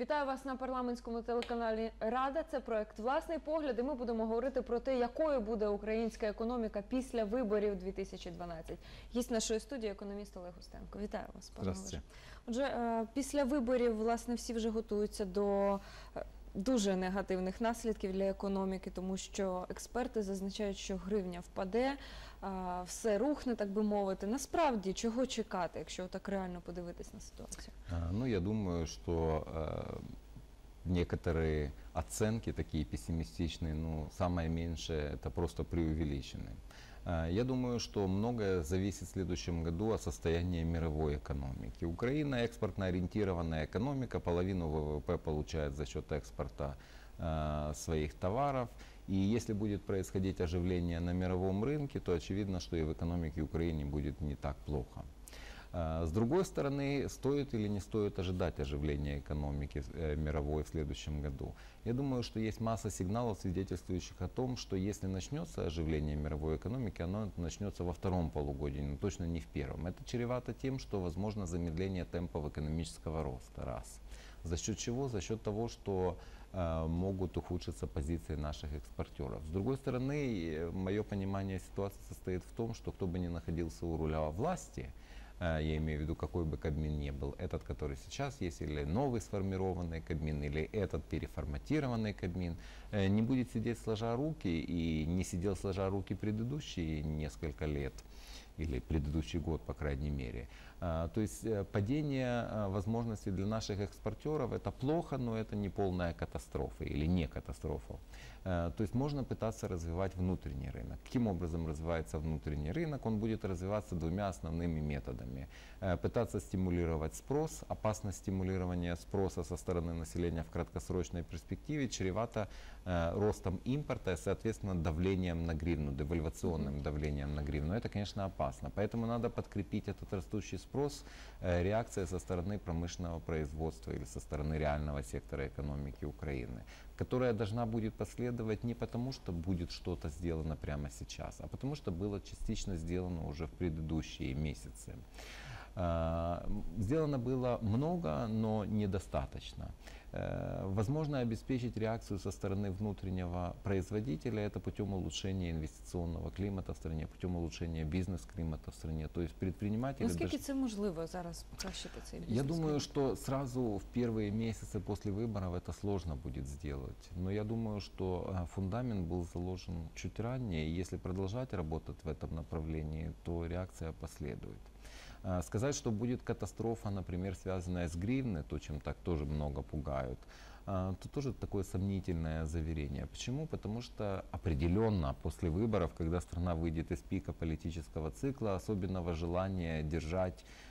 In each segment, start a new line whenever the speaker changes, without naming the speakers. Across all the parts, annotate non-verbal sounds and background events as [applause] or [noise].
Вітаю вас на парламентському телеканалі Рада. Це проект Власний погляд. І ми будемо говорити про те, якою буде українська економіка після виборів 2012. Гість нашої студії економіст Олег Устенко. Вітаю вас, пане Олеже. Отже, е, після виборів власне всі вже готуються до е, дуже негативних наслідків для економіки, тому що експерти зазначають, що гривня впаде, е, все рухне, так би мовити. Насправді, чого чекати, якщо так реально подивитись на ситуацію?
А, Ну, я думаю, что э, некоторые оценки такие пессимистичные, ну, самое меньшее, это просто преувеличены. А, Я думаю, что многое зависит в следующем году от состояния мировой экономики. Украина экспортно ориентированная экономика, половину ВВП получает за счет экспорта э, своих товаров. И если будет происходить оживление на мировом рынке, то очевидно, что и в экономике Украины будет не так плохо. А, С другой стороны, стоит или не стоит ожидать оживления экономики э, мировой в следующем году? Я думаю, что есть масса сигналов, свидетельствующих о том, что если начнется оживление мировой экономики, оно начнется во втором полугодии, но точно не в первом. Это чревато тем, что возможно замедление темпов экономического роста. Раз. За счет чего? За счет того, что э, могут ухудшиться позиции наших экспортеров. С другой стороны, мое понимание ситуации состоит в том, что кто бы ни находился у руля власти, э, я имею в виду, какой бы Кабмин ни был, этот, который сейчас есть, или новый сформированный Кабмин, или этот переформатированный Кабмин, э, не будет сидеть сложа руки и не сидел сложа руки предыдущие несколько лет или предыдущий год, по крайней мере. А, То есть э, падение а, возможностей для наших экспортеров это плохо, но это не полная катастрофа или не катастрофа. Э, То есть можно пытаться развивать внутренний рынок. Каким образом развивается внутренний рынок? Он будет развиваться двумя основными методами. Э, Пытаться стимулировать спрос. Опасность стимулирования спроса со стороны населения в краткосрочной перспективе чревато э, ростом импорта и, соответственно, давлением на гривну, девальвационным давлением на гривну. Это, конечно, опасно. Поэтому надо подкрепить этот растущий спрос э, реакцией со стороны промышленного производства или со стороны реального сектора экономики Украины, которая должна будет последовать не потому, что будет что-то сделано прямо сейчас, а потому что было частично сделано уже в предыдущие месяцы. М, Сделано было много, но недостаточно. Э, Возможно обеспечить реакцию со стороны внутреннего производителя это путем улучшения инвестиционного климата в стране, путем улучшения бизнес-климата в стране. То есть предприниматели...
Наскільки
даже-
це можливо зараз покращити цей
я думаю, что сразу в первые месяцы после выборов это сложно будет сделать. Но я думаю, что э, фундамент был заложен чуть ранее. И если продолжать работать в этом направлении, то реакция последует. А, Сказать, что будет катастрофа, например, связанная с гривной, то, чем так тоже много пугают, а, то тоже такое сомнительное заверение. Почему? Потому что определенно после выборов, когда страна выйдет из пика политического цикла, особенного желания держать э,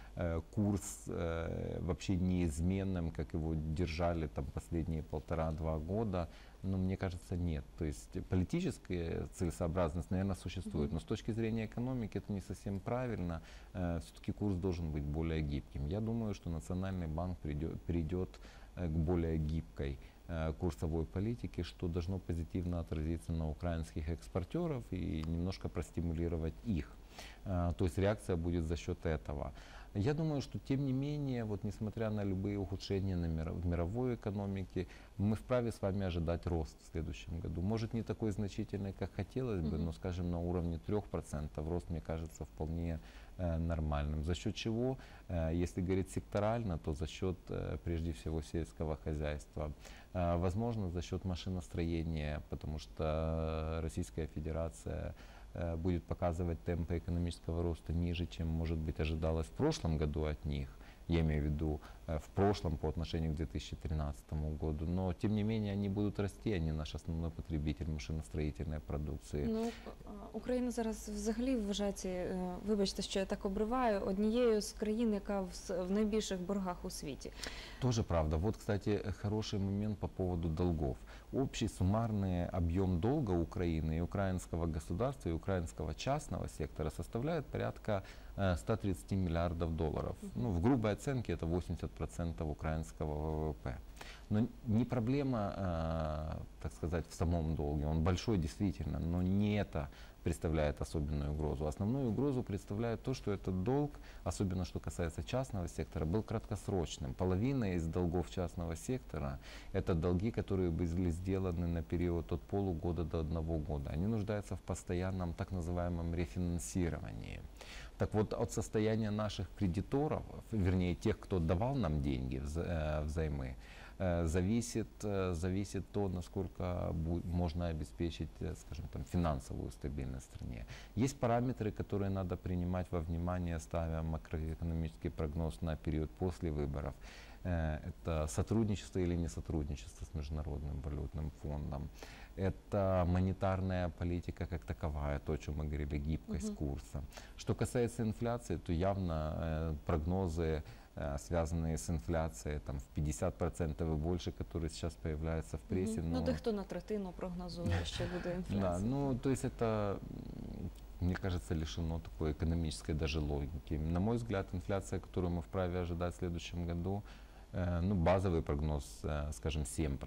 курс э, вообще неизменным, как его держали там последние полтора-два года, ну, мне кажется, нет. То есть политическая целесообразность, наверное, существует, но с точки зрения экономики это не совсем правильно. Все-таки курс должен быть более гибким. Я думаю, что Национальный банк придет, перейдет э, к более гибкой э, курсовой политике, что должно позитивно отразиться на украинских экспортеров и немножко простимулировать их. Э, То есть реакция будет за счет этого. Я думаю, что тем не менее, вот несмотря на любые ухудшения на миро- в мировой экономике, мы вправе с вами ожидать рост в следующем году. Может не такой значительный, как хотелось бы,
Мгм.
но, скажем, на уровне 3% рост, мне кажется, вполне э, нормальным. За счет чего, э, если говорить секторально, то за счет э, прежде всего сельского хозяйства. Э, Возможно, за счет машиностроения, потому что э, Российская Федерация будет показывать темпы экономического роста ниже, чем, может быть, ожидалось в прошлом году от них. Я имею в виду э, в прошлом по отношению к 2013 году. Но, тем не менее, они будут расти, они наш основной потребитель машиностроительной продукции.
Ну, а, Україна зараз взагалі вважається, е, вибачте, що я так обриваю, однією з країн, яка в, с- в найбільших боргах у світі.
Тоже правда. Вот, кстати, э, хороший момент по поводу долгов. Общий суммарный объем долга Украины и украинского государства, и украинского частного сектора составляет порядка э, 130 миллиардов долларов. Ну, в грубой оценке это 10% украинского ВВП. Но не проблема, э, так сказать, в самом долге. Он большой действительно, но не это представляет особенную угрозу. Основную угрозу представляет то, что этот долг, особенно что касается частного сектора, был краткосрочным. Половина из долгов частного сектора – это долги, которые были сделаны на период от полугода до одного года. Они нуждаются в постоянном так называемом рефинансировании. Так вот, от состояния наших кредиторов, вернее тех, кто давал нам деньги э, взаймы, э, зависит, э, зависит то, насколько можно обеспечить, скажем, там, финансовую стабильность в стране. Есть параметры, которые надо принимать во внимание, ставя макроэкономический прогноз на период после выборов. Это сотрудничество или не сотрудничество с Международным валютным фондом. Это монетарная политика как таковая, то, о чем мы говорили, гибкость
Мгм.
курса. Что касается инфляции, то явно э, прогнозы, э, связанные с инфляцией, там, в 50% и больше, которые сейчас появляются в прессе.
Мгм. Ну,
но-
дехто на третину прогнозує, що буде
да,
інфляція. [laughs]
ну, то есть это, м, мне кажется, лишено такой экономической даже логики. На мой взгляд, инфляция, которую мы вправе ожидать в следующем году, э, ну, базовый прогноз, э, скажем, 7%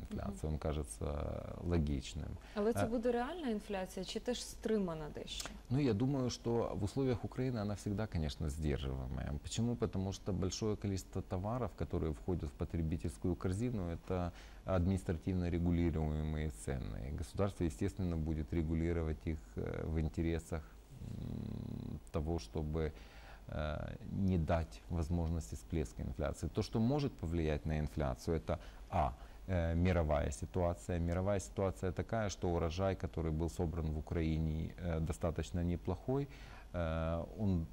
инфляции, он кажется э, логичным.
Але це буде реальна інфляція чи теж стримана дещо?
Ну, я думаю, что в условиях Украины она всегда, конечно, сдерживаемая. Почему? Потому что большое количество товаров, которые входят в потребительскую корзину, это административно регулируемые цены. И государство, естественно, будет регулировать их э, в интересах того, чтобы э, не дать возможности всплеска инфляции. То, что может повлиять на инфляцию, это а э, мировая ситуация. Мировая ситуация такая, что урожай, который был собран в Украине, э, достаточно неплохой. Э, Он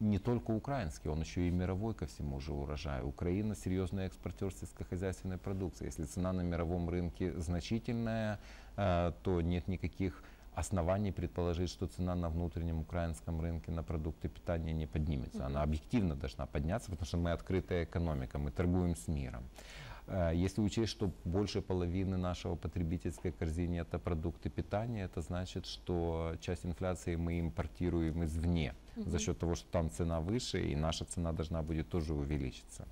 не только украинский, он еще и мировой ко всему же урожаю. Украина серьезный экспортер сельскохозяйственной продукции. Если цена на мировом рынке значительная, э, то нет никаких оснований предположить, что цена на внутреннем украинском рынке на продукты питания не поднимется. Она объективно должна подняться, потому что мы открытая экономика, мы торгуем с миром. Э, Если учесть, что больше половины нашего потребительской корзины это продукты питания, это значит, что часть инфляции мы импортируем извне за счет того, что там цена выше, и наша цена должна будет тоже увеличиться.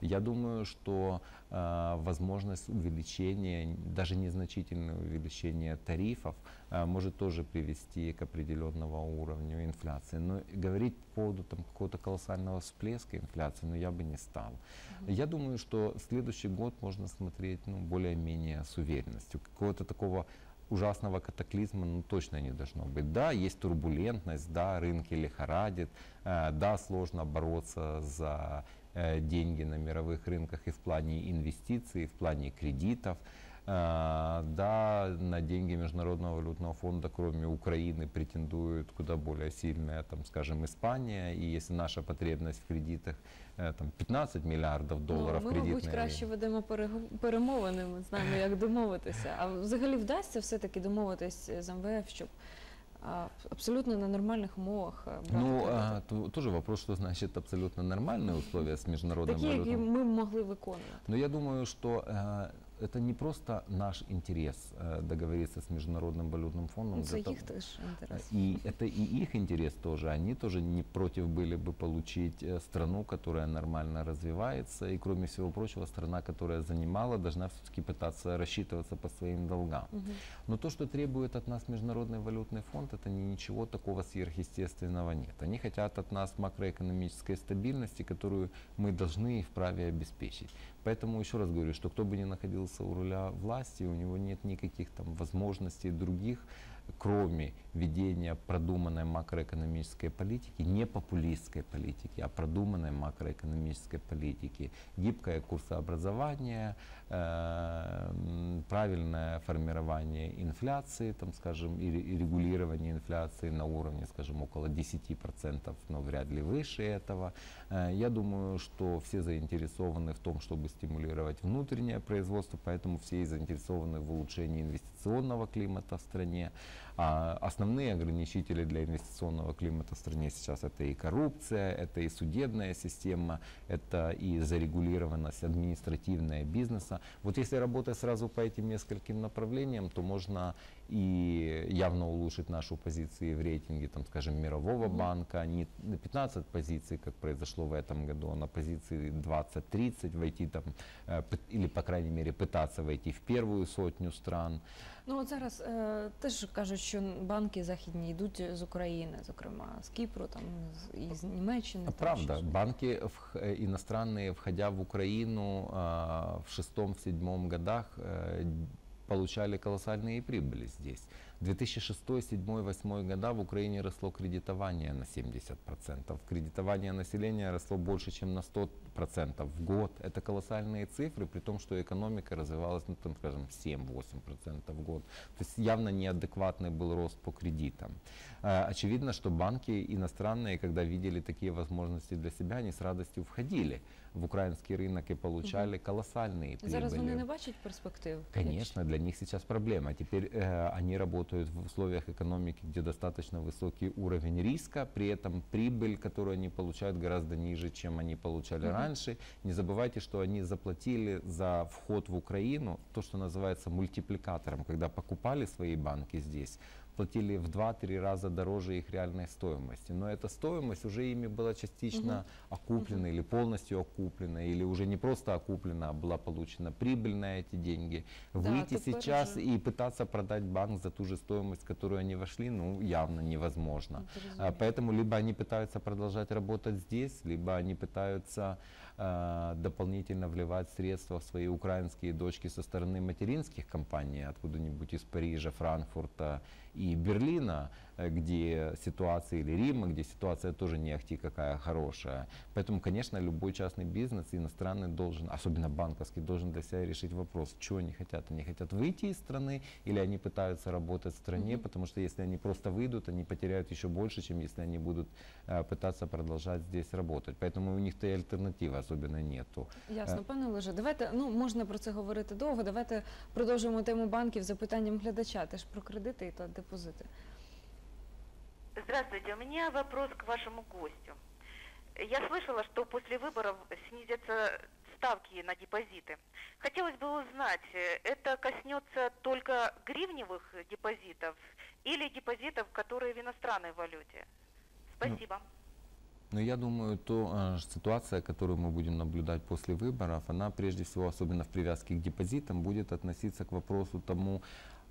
Я думаю, что э, возможность увеличения, даже незначительное увеличение тарифов э, может тоже привести к определенного уровня инфляции. Но говорить по поводу там, какого-то колоссального всплеска инфляции, ну, я бы не стал. Я думаю, что следующий год можно смотреть ну, более-менее с уверенностью. Какого-то такого ужасного катаклизма ну, точно не должно быть. Да, есть турбулентность, да, рынки лихорадит, э, да, сложно бороться за э, деньги на мировых рынках и в плане инвестиций, и в плане кредитов. Э, Да, на деньги Международного валютного фонда, кроме Украины, претендует куда более сильная, там, скажем, Испания. И если наша потребность в кредитах э, там, 15 миллиардов долларов
ну, ми, мабуть,
кредитной
краще ведемо перего- перемовини, ми знаємо, як домовитися. А взагалі вдасться все-таки домовитись з МВФ, щоб а, абсолютно на нормальних умовах а, брати
Ну,
кредити?
а, то- тоже вопрос, что значит абсолютно нормальные условия с Международным
такі, які
валютным
ми б могли виконувати.
Но я думаю, что э, это не просто наш интерес э, договориться с Международным валютным фондом.
Ну,
того-
їх теж інтерес.
И это и их интерес тоже. Они тоже не против были бы получить э, страну, которая нормально развивается. И кроме всего прочего, страна, которая занимала, должна все-таки пытаться рассчитываться по своим долгам.
Мгм.
Но то, что требует от нас Международный валютный фонд, это ничего такого сверхъестественного нет. Они хотят от нас макроэкономической стабильности, которую мы должны и вправе обеспечить. Поэтому еще раз говорю, что кто бы ни находился у руля власти, у него нет никаких там возможностей других, кроме ведения продуманной макроэкономической политики, не популистской политики, а продуманной макроэкономической политики, гибкое курсообразование, э, правильное формирование инфляции, там, скажем, и ре- и регулирование инфляции на уровне, скажем, около 10%, но вряд ли выше этого. Э, Я думаю, что все заинтересованы в том, чтобы стимулировать внутреннее производство, поэтому все и заинтересованы в улучшении инвестиционных инвестиционного климата в стране. А основные ограничители для инвестиционного климата в стране сейчас это и коррупция, это и судебная система, это и зарегулированность административная бизнеса. Вот если работать сразу по этим нескольким направлениям, то можно и явно улучшить нашу позицию в рейтинге, там, скажем, Мирового банка, не на 15 позиций, как произошло в этом году, а на позиции 20-30 войти там, э, или, по крайней мере, пытаться войти в первую сотню стран.
Ну от зараз е, теж кажуть, що банки західні йдуть з України, зокрема з Кіпру, там з і з Німеччини. там
Правда,
ще ж.
банки вх- э, иностранные, входя в Украину а, в шестом-седьмом годах, э, получали колоссальные прибыли здесь. 2006, 2007, 2008 года в Украине росло кредитование на 70%. Кредитование населения росло больше, чем на 100% в год. Это колоссальные цифры, при том, что экономика развивалась, ну, там, скажем, 7-8% в год. То есть явно неадекватный был рост по кредитам. Э, Очевидно, что банки иностранные, когда видели такие возможности для себя, они с радостью входили в украинский рынок и получали колоссальные прибыли.
Зараз вони не бачать перспектив.
Конечно, для них сейчас проблема. Теперь э, они работают в условиях экономики, где достаточно высокий уровень риска, при этом прибыль, которую они получают, гораздо ниже, чем они получали
Мгм.
раньше. Не забывайте, что они заплатили за вход в Украину то, что называется мультипликатором, когда покупали свои банки здесь платили в 2-3 раза дороже их реальной стоимости. Но эта стоимость уже ими была частично
Мгм.
окуплена или полностью окуплена, или уже не просто окуплена, а была получена прибыль на эти деньги.
Да,
Выйти сейчас и пытаться продать банк за ту же стоимость, которую они вошли, ну, явно невозможно. А, Поэтому либо они пытаются продолжать работать здесь, либо они пытаются э, дополнительно вливать средства в свои украинские дочки со стороны материнских компаний, откуда-нибудь из Парижа, Франкфурта и Берлина, э, где ситуация, или Рима, где ситуация тоже не ахти какая хорошая. Поэтому, конечно, любой частный бизнес иностранный должен, особенно банковский, должен для себя решить вопрос, чего они хотят. Они хотят выйти из страны или они пытаются работать в стране,
Мгм.
потому что если они просто выйдут, они потеряют еще больше, чем если они будут э, пытаться продолжать здесь работать. Поэтому у них-то и альтернативы особенно нету.
Ясно,
Е.
пане Олеже, давайте ну можна про це говорити довго. Давайте продовжимо тему банків запитанням глядача. Теж про кредити і та депозити.
Здравствуйте, у меня вопрос к вашему гостю. Я слышала, что после выборов снизятся ставки на депозиты. Хотелось бы узнать, э, это коснется только гривневых депозитов или депозитов, которые в иностранной валюте? Спасибо.
Но я думаю, то э, ситуация, которую мы будем наблюдать после выборов, она прежде всего, особенно в привязке к депозитам, будет относиться к вопросу тому,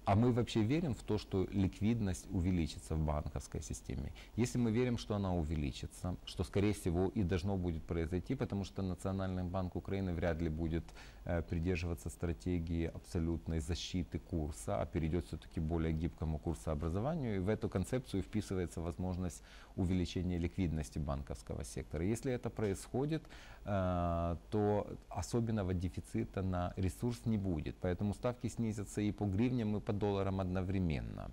а мы вообще верим в то, что ликвидность увеличится в банковской системе? Если мы верим, что она увеличится, что скорее всего и должно будет произойти, потому что Национальный банк Украины вряд ли будет э, придерживаться стратегии абсолютной защиты курса, а перейдет все-таки более гибкому курсообразованию, и в эту концепцию вписывается возможность увеличения ликвидности банковского сектора. Если это происходит, то особенного дефицита на ресурс не будет. Поэтому ставки снизятся и по гривням, и по долларам одновременно.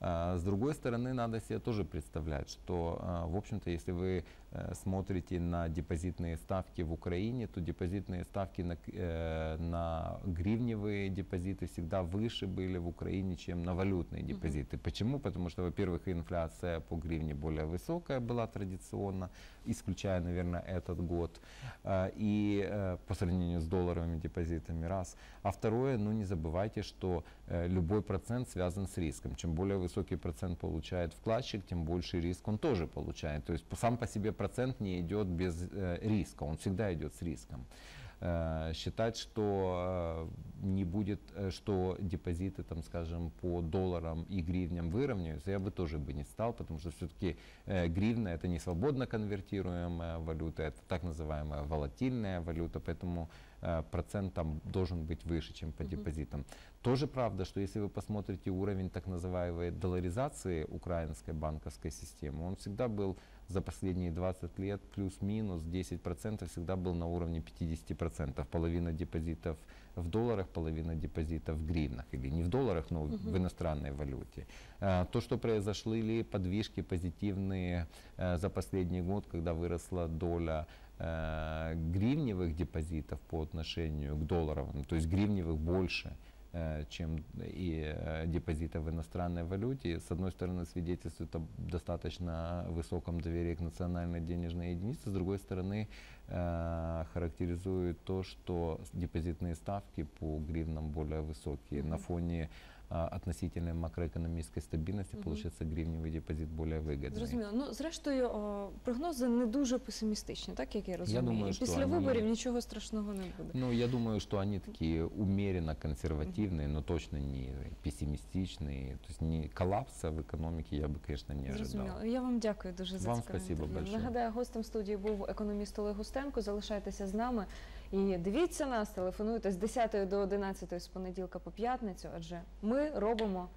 А, С другой стороны, надо себе тоже представлять, что, а, в общем-то, если вы э, смотрите на депозитные ставки в Украине, то депозитные ставки на, э, на гривневые депозиты всегда выше были в Украине, чем на валютные депозиты. Почему? Потому что, во-первых, инфляция по гривне более высокая была традиционно, исключая, наверное, этот год, а, и э, по сравнению с долларовыми депозитами, раз. А второе, ну не забывайте, что любой процент связан с риском. Чем более высокий процент получает вкладчик, тем больше риск он тоже получает. То есть сам по себе процент не идет без э, риска, он всегда идет с риском. Э, считать, что э, не будет, что депозиты, там, скажем, по долларам и гривням выровняются, я бы тоже бы не стал, потому что все-таки гривна это не свободно конвертируемая валюта, это так называемая волатильная валюта, поэтому процент там должен быть выше, чем по депозитам. Тоже правда, что если вы посмотрите уровень так называемой долларизации украинской банковской системы, он всегда был за последние 20 лет плюс-минус 10% всегда был на уровне 50%. Половина депозитов в долларах, половина депозитов в гривнах. Или не в долларах, но в иностранной валюте. Э, То, что произошли подвижки позитивные э, за последний год, когда выросла доля э, гривневых депозитов по отношению к долларовым, то есть гривневых больше, э, чем и э, депозита в иностранной валюте, с одной стороны, свидетельствует об достаточно высоком доверии к национальной денежной единице, с другой стороны, э, характеризует то, что депозитные ставки по гривнам более высокие. На
Мгм.
фоне относительной макроэкономической стабильности,
Мгм.
получается, гривневый депозит более выгодный.
Зрозуміло. Ну, зрештою, о, прогнози не дуже песимістичні, так як я розумію.
думаю,
І
що
після
вони-
виборів нічого страшного не буде.
Ну, я думаю, что они такие умеренно консервативные, но точно не пессимистичные. То есть не коллапса в экономике я бы, конечно, не ожидал.
Зрозуміло. Я вам дякую дуже за
Вам
цікаве
спасибо
інтерв'ю.
большое.
Нагадаю, гостем студії був економіст Олег Устенко. Залишайтеся з нами і дивіться нас, телефонуйте з 10 до 11 з понеділка по п'ятницю, адже ми робимо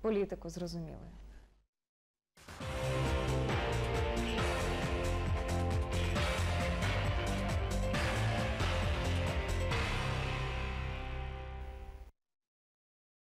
політику зрозумілою.